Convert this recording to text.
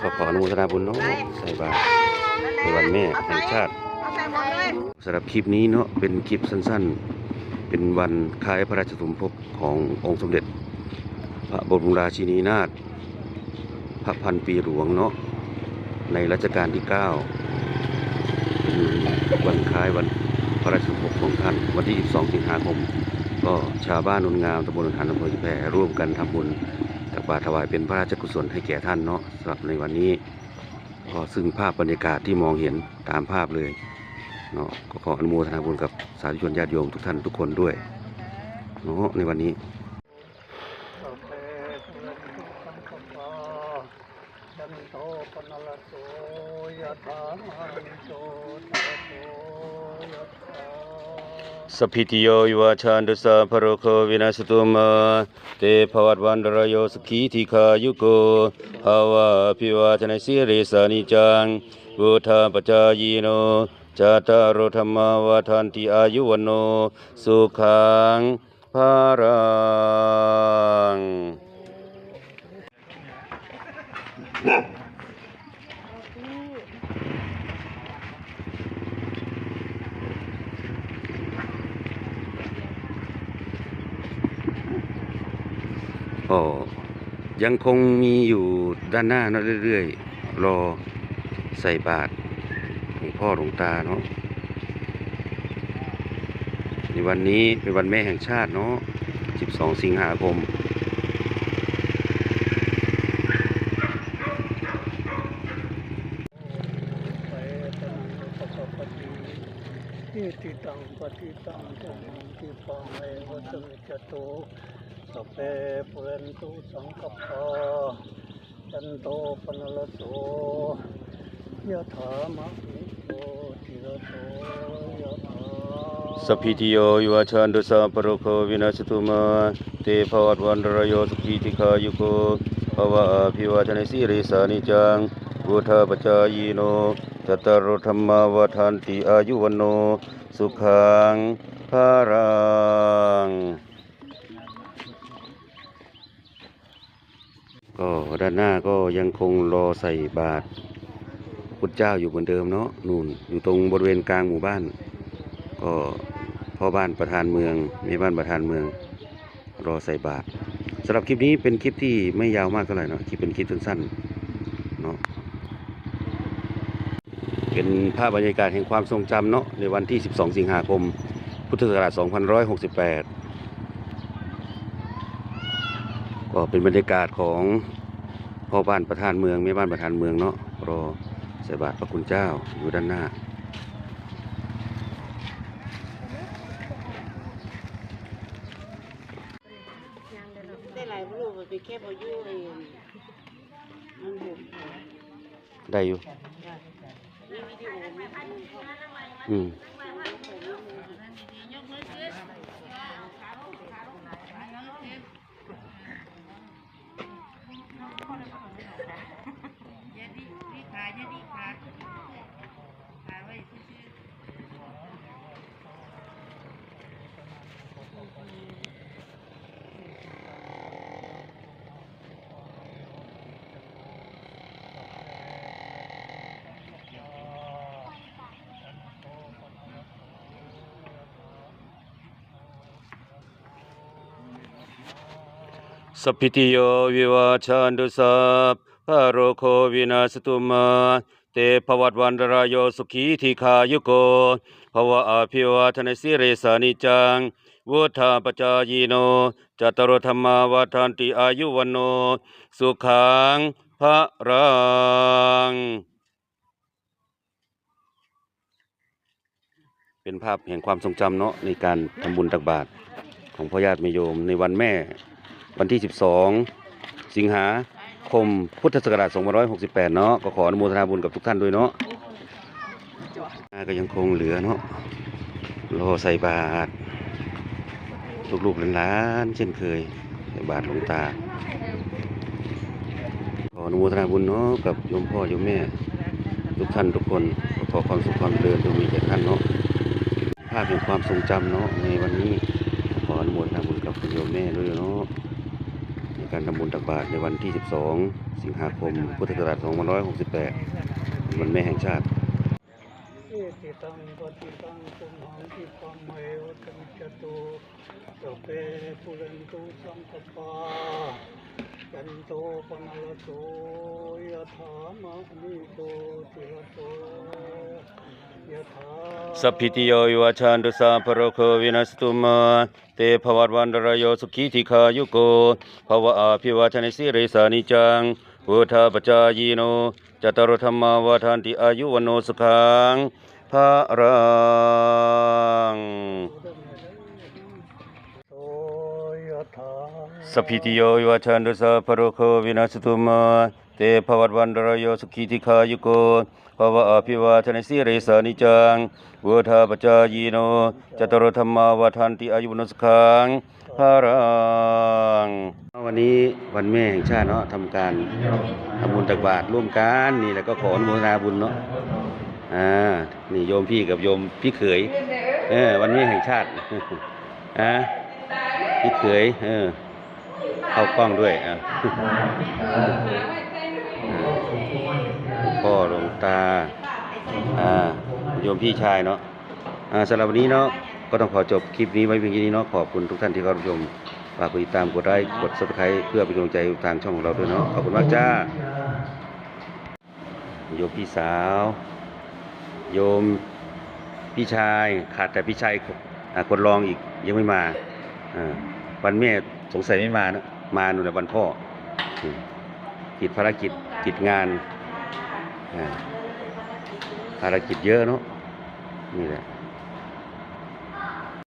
ขอขออนุโมทนาบุญเนาะใส่บาตรในวันแม่แห่งชาติเอาใส่หมดเลยสำหรับคลิปนี้เนาะเป็นคลิปสั้นๆ เป็นวันคล้ายพระราชสมภพขององค์สมเด็จ พระบรมราชินีนาถพระพันปีหลวงเนาะในรัชกาลที่ 9 เป็นวันคล้ายวันพระราชสมภพของท่าน วันที่ 12 สิงหาคม ก็ชาวบ้านนนงามตำบลนนทานอำเภอจุแพร่วมกันทำบุญตัก บาตรถวายเป็นพระราชกุศลให้แก่ท่านเนาะสำหรับในวันนี้ ก็ซึ่งภาพบรรยากาศที่มองเห็นตามภาพเลยเนาะก็ขออนุโมทนาบุญกับสาธุชนญาติโยมทุกท่านทุกคนด้วยเนาะในวันนี้สัพเพปุเรนตุสังกปานโทปนลโสยถามิโสทะโสยถา สพิติโยวิวาชันตุสัพพะโรโควินาศตุมาเตภวัตวันรายโยสุขีธิคายุโกภาวะพิวาทนาสิริสานิจังวุธาปจายโนจาตารโรธรรมาวาทันติอายุวันโน สุขังภารัง ก็ยังคงมีอยู่ด้านหน้าเนาะเรื่อยๆ รอใส่บาตรหลวงพ่อหลวงตาเนาะในวันนี้เป็นวันแม่แห่งชาติเนาะ 12 สิงหาคมไปตนังอุปกปติอิติตังปฏิตังตุมหังคิปังเอวสมิจจตุ สัพเพปุเรนตุสังกปาจันโทปนลโสยถามะหิโตติระโสยถาสัพพิติโยวิวาชันตุสัพพะโรโควินาศตุมาเตภวัตวันรยโยสุขีธิคายุโกภวะอภิวาทนสิริสานิจังวุธาปจายโนจตารโรธรรมาวทันติอายุวันโน สุขังภารัง ก็ด้านหน้าก็ยังคงรอใส่บาตรพุทธเจ้าอยู่เหมือนเดิมเนาะนู่นอยู่ตรงบริเวณกลางหมู่บ้าน ก็พ่อบ้านประธานเมืองแม่บ้านประธานเมือง รอใส่บาตรสำหรับคลิปนี้เป็นคลิปที่ไม่ยาวมากเท่าไหร่เนาะคลิปเป็นคลิปสั้นๆเนาะเป็นภาพบรรยากาศแห่งความทรงจำเนาะในวันที่ 12 สิงหาคม พุทธศักราช 2568 ก็เป็นบรรยากาศของพ่อบ้านประธานเมืองแม่บ้านประธานเมืองเนาะรอใส่บาตรพระคุณเจ้าอยู่ด้านหน้า ได้หลายรูปไปแค่พอยู่องมันบุกได้อยู่มีวิดีโอมี สัพพิติโยวิวาชันตุสัพพะโรโควินาศตุมาเตภวัตวันรายโยสุขีธิคายุโกภวะอาภิวาทนสิเรสานิจังวุธาปจายโนจตรโรธรรมาวาทันติอายุวันโน สุขังพระรัง เป็นภาพแห่งความทรงจำเนาะในการทำบุญตักบาตรของพ่อญาติแม่โยมในวันแม่ วันที่ 12 สิงหาคมพุทธศักราช2568 เนาะก็ขออนุโมทนาบุญกับทุกท่านด้วยเนาะก็ยังคงเหลือเนาะรอใส่บาตรลูกๆหลานๆเช่นเคยใส่บาตรหลวงตา ขออนุโมทนาบุญเนาะกับโยมพ่อโยมแม่ ทุกท่านทุกคนขอความสุขความเจริญจงมีแก่ท่านเนาะภาพแห่งความทรงจำเนาะในวันนี้ขออนุโมทนาบุญกับคุณโยมแม่ด้วยเนาะ การทำบุญตักบาตรในวันที่ 12 สิงหาคม พุทธศักราช2568 วันแม่แห่งชาติอิติตังปฏิตังตุมหังคิปังเมวะตมิจจตุตเป ปุเรนตุสังกปาจันโตปนรโสยะถามะนิโตติระโสยะถาสัพพิติโยวิวัชชันตุสัพโรโควินัสตุมาเตภวัตวันรโยสุขีธิคายุโกภวะอาภิวาชนิสิริสานิจังพุทธาปจายโนจตารธรรมาวาทานติอายุวโนสุขังภารัง สัพพิติโยวิวัชันตุสัพพะโรโควินัสตุมาเตภวัตวันตรายโยสุขีธิคายุโกภวะอภิวาชนิสิริสานิจังพุทธาปจายโนจตรธรรมาวาทานติอายุวโนสขังพระรังวันนี้วันแม่แห่งชาติเนาะทำการทำบุญตักบาตรร่วมกันนี่แล้วก็ขออนุโมทนาบุญเนาะอ่านี่โยมพี่กับโยมพี่เขยเออวันแม่แห่งชาติอ่าพี่เขยเออ เข้ากล้องด้วยอะอ่าพ่อหลวงตาอ่าโยมพี่ชายเนาะอ่าสำหรับวันนี้เนาะก็ต้องขอจบคลิปนี้ไว้เพียงแค่นี้เนาะขอบคุณทุกท่านที่เข้ารับชมฝากกดติดตามกดไลค์กด subscribe เพื่อเป็นกำลังใจทางช่องของเราด้วยเนาะขอบคุณมากจ้า โยมพี่สาว โยมพี่ชายขาดแต่พี่ชายอ่าคนรองอีกยังไม่มาอ่าวันแม่ สงสัยไม่มานะมาหนูในวันพ่อกิจภารกิจกิจงานภารกิจเยอะเนาะนี่แหละ